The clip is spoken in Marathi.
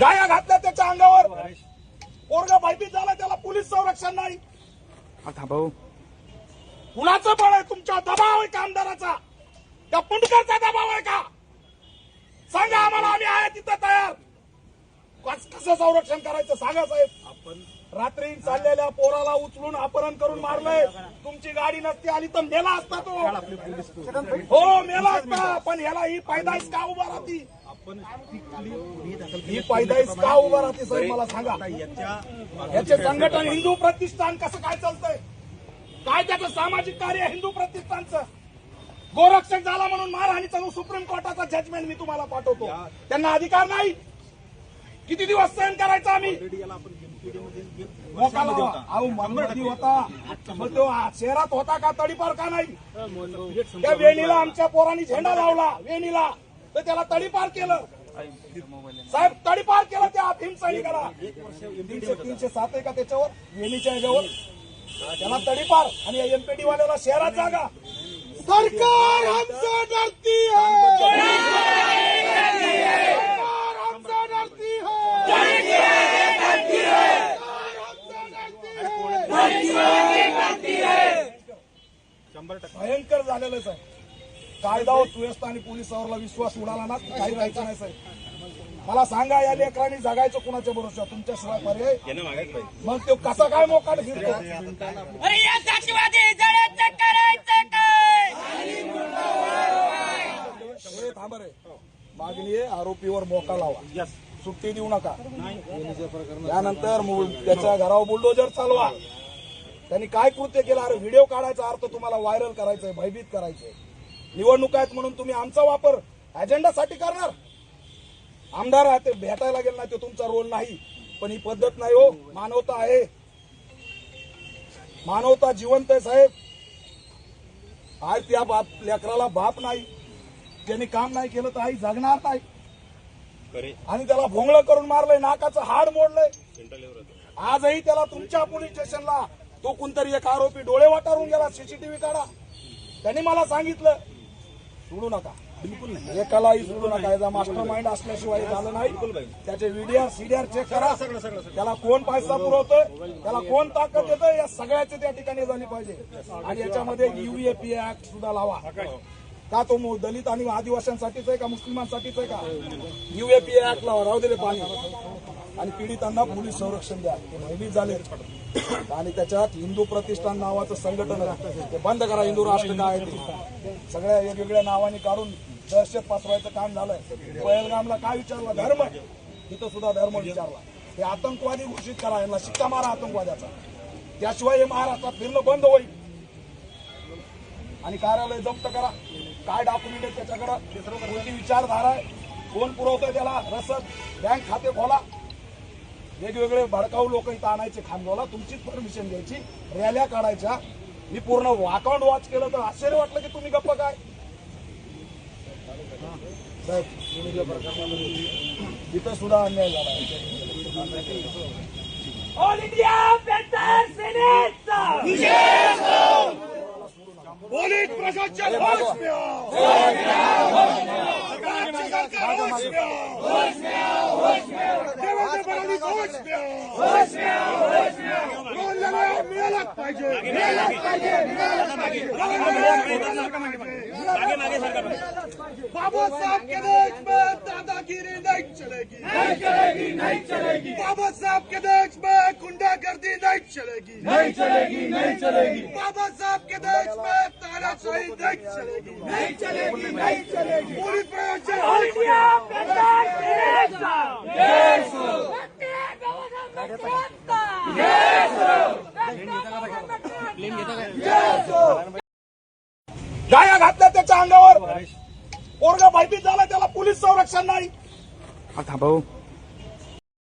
गाया घातल्या त्याच्या अंगावर. पोरगा भयभीत झाला त्याला पोलीस संरक्षण नाही. थांबव कुणाचं बळ आहे तुमच्या दबाव आहे का आमदाराचा? त्या पुंडकरचा दबाव आहे का? सांगा आम्हाला आम्ही आहे तिथं तयार. कस- कसं संरक्षण करायचं सांगा साहेब. आपण रात्री चाललेल्या पोराला उचलून अपहरण करून मारलंय. तुमची गाडी नसती आली तर मेला असता तो. हो मेला असता पण ह्याला ही पैदाईस का उभा राहती? आपण ही पैदाईस का उभा राहते साहेब मला सांगा? याचे संघटन हिंदू प्रतिष्ठान कसं काय चालतंय? काय त्याचं सामाजिक कार्य हिंदू प्रतिष्ठानचं? गोरक्षक झाला म्हणून मारहाणीचं सुप्रीम कोर्टाचा जजमेंट मी तुम्हाला पाठवतो. त्यांना अधिकार नाही. किती दिवस सहन करायचं आम्ही? होता. तो शहरात होता का तडीपार का नाही? त्या वेणीला आमच्या पोरांनी झेंडा लावला. वेणीला. तर त्याला तडीपार केलं. साहेब तडीपार केलं त्या भीम सैनिकाला तीनशे तीनशे सात आहे का त्याच्यावर? वेणीच्या ह्याच्यावर त्याला तडीपार. आणि एमपीडी वाल्याला शहरात जागा. सरकार हमसे डरती है भयंकर झालेलंच आहे कायदा व सुव्यवस्था आणि पोलिसावरला विश्वास उडाला ना काही राहायचं नाही साहेब. मला सांगा या लेकरांनी जगायचं कुणाच्या भरोशा तुमच्याशिवाय पर्याय? यानं मागायच पाहिजे मग तो कसा काय मोकाट फिरतो? अरे या साक्षीवादी जळायचं करायचं काय? हे थांब रे. मागणी आहे आरोपीवर मोका लावा. यस सुट्टी देऊ नका. त्यानंतर त्याच्या घरावर बुलडोजर चालवा. त्यांनी काय कृत्य केलं? अरे व्हिडिओ काढायचा अर्थ तुम्हाला व्हायरल करायचंय भयभीत करायचंय. निवडणूक आहेत म्हणून तुम्ही आमचा वापर अजेंडासाठी करणार. आमदार आहे ते भेटायला गेलं नाही तो तुमचा रोल नाही. पण ही पद्धत नाही हो मानवता आहे. मानवता जिवंत आहे साहेब. आज त्या बाप लेकराला बाप नाही. त्यांनी काम नाही केलं तर आई जगणार नाही. आणि त्याला भोंगळ करून मारलंय नाकाचं हाड मोडलंय. आजही त्याला तुमच्या पोलीस स्टेशनला तो कोणतरी एक आरोपी डोळे वाटारून गेला सीसीटीव्ही काढा. त्यांनी मला सांगितलं सोडू नका. बिलकुल नाही एकालाही सोडू नका. याचा मास्टर माइंड असल्याशिवाय हे झालं नाही. त्याचे व्हिडिओ सीडीआर चेक करा. सगळं सगळं सगळं त्याला कोण पैसा पुरवतोय? त्याला कोण ताकद देतोय? या सगळ्याची त्या ठिकाणी झाली पाहिजे. आणि याच्यामध्ये युएपी ऍक्ट सुद्धा लावा. का तो दलित आणि आदिवासींसाठीच आहे का मुस्लिमांसाठीच आहे का? युएपी ऍक्ट लावा. राहू दे पाणी. आणि पीडितांना पोलीस संरक्षण द्या. ते महिली झाले. आणि त्याच्यात हिंदू प्रतिष्ठान नावाचं संघटन ते बंद करा हिंदू राष्ट्र काय आहे ते. सगळ्या वेगवेगळ्या नावाने काढून दहशत पासवायचं काम झालंय. पहलगामला काय विचारला? धर्म. तिथं सुद्धा धर्म विचारला. हे आतंकवादी घोषित करा. यांना शिक्का मारा आतंकवाद्याचा. त्याशिवाय हे महाराष्ट्रात फिरणं बंद होईल. आणि कार्यालय जप्त करा. काय डॉक्युमेंट आहे त्याच्याकडं? कोणती विचारधारा आहे? कोण पुरवतोय त्याला? रसद. बँक खाते खोला. वेगवेगळे भडकाऊ लोक इथं आणायचे खानगावला तुमचीच परमिशन घ्यायची रॅल्या काढायच्या. मी पूर्ण अकाउंट वॉच केलं तर आश्चर्य वाटलं की तुम्ही गप्प काय? साहेब, इथं सुद्धा अन्याय झाला. ऑल इंडिया पोलीस प्रशासन होश में आओ. सरकारची सरकार होश में आओ. देवेंद्र फडणवीस होश में आओ. बोललेलं मिळालंच पाहिजे मिळालंच पाहिजे बाबा साहब के देश में दादागिरी नहीं चलेगी। नहीं चलेगी नहीं चलेगी। बाबा साहब के देश में गुंडागर्दी नहीं चलेगी नहीं चलेगी नहीं चलेगी बाबा साहब के देश में तानाशाही नहीं चलेगी नहीं चलेगी नहीं चलेगी पुलिस प्रशासन अंगावर. पोरगा भयभीत झाला त्याला पोलीस संरक्षण नाही. भाऊ